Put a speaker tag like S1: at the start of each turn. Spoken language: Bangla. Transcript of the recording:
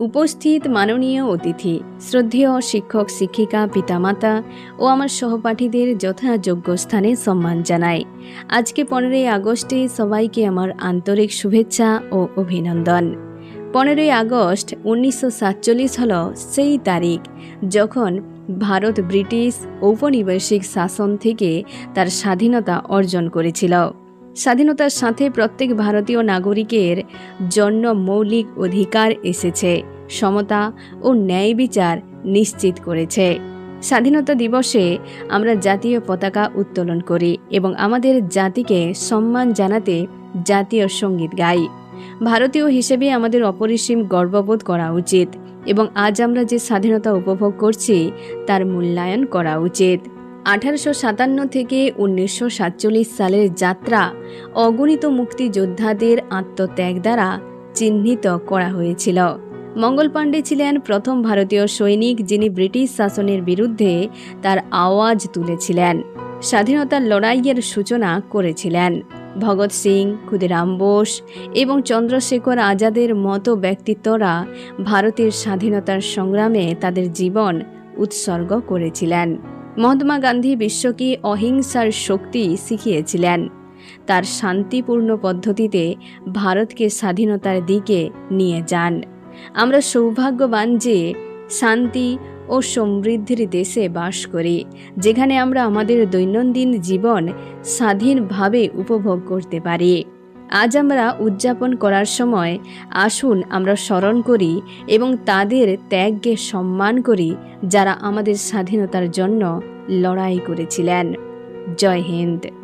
S1: উপস্থিত মাননীয় অতিথি, শ্রদ্ধেয় শিক্ষক, শিক্ষিকা, পিতামাতা ও আমার সহপাঠীদের যথাযোগ্য স্থানে সম্মান জানাই। আজকে পনেরোই আগস্টে সবাইকে আমার আন্তরিক শুভেচ্ছা ও অভিনন্দন। পনেরোই আগস্ট উনিশশো সাতচল্লিশ হল সেই তারিখ যখন ভারত ব্রিটিশ ঔপনিবেশিক শাসন থেকে তার স্বাধীনতা অর্জন করেছিল। স্বাধীনতার সাথে প্রত্যেক ভারতীয় নাগরিকের জন্য মৌলিক অধিকার এসেছে, সমতা ও ন্যায় বিচার নিশ্চিত করেছে। স্বাধীনতা দিবসে আমরা জাতীয় পতাকা উত্তোলন করি এবং আমাদের জাতিকে সম্মান জানাতে জাতীয় সংগীত গাই। ভারতীয় হিসেবে আমাদের অপরিসীম গর্ববোধ করা উচিত এবং আজ আমরা যে স্বাধীনতা উপভোগ করছি, তার মূল্যায়ন করা উচিত। আঠারোশো সাতান্ন থেকে উনিশশো সাতচল্লিশ সালের যাত্রা অগণিত মুক্তিযোদ্ধাদের আত্মত্যাগ দ্বারা চিহ্নিত করা হয়েছিল। মঙ্গল পাণ্ডে ছিলেন প্রথম ভারতীয় সৈনিক যিনি ব্রিটিশ শাসনের বিরুদ্ধে তার আওয়াজ তুলেছিলেন, স্বাধীনতার লড়াইয়ের সূচনা করেছিলেন। ভগৎ সিং, ক্ষুদিরাম বোস এবং চন্দ্রশেখর আজাদের মতো ব্যক্তিত্বরা ভারতের স্বাধীনতার সংগ্রামে তাদের জীবন উৎসর্গ করেছিলেন। মহাত্মা গান্ধী বিশ্বকে অহিংসার শক্তি শিখিয়েছিলেন। তার শান্তিপূর্ণ পদ্ধতিতে ভারতকে স্বাধীনতার দিকে নিয়ে যান। আমরা সৌভাগ্যবান যে শান্তি ও সমৃদ্ধির দেশে বাস করি, যেখানে আমরা আমাদের দৈনন্দিন জীবন স্বাধীনভাবে উপভোগ করতে পারি। আজ আমরা উদযাপন করার সময় আসুন আমরা স্মরণ করি এবং তাদের ত্যাগকে সম্মান করি যারা আমাদের স্বাধীনতার জন্য লড়াই করেছিলেন। জয় হিন্দ।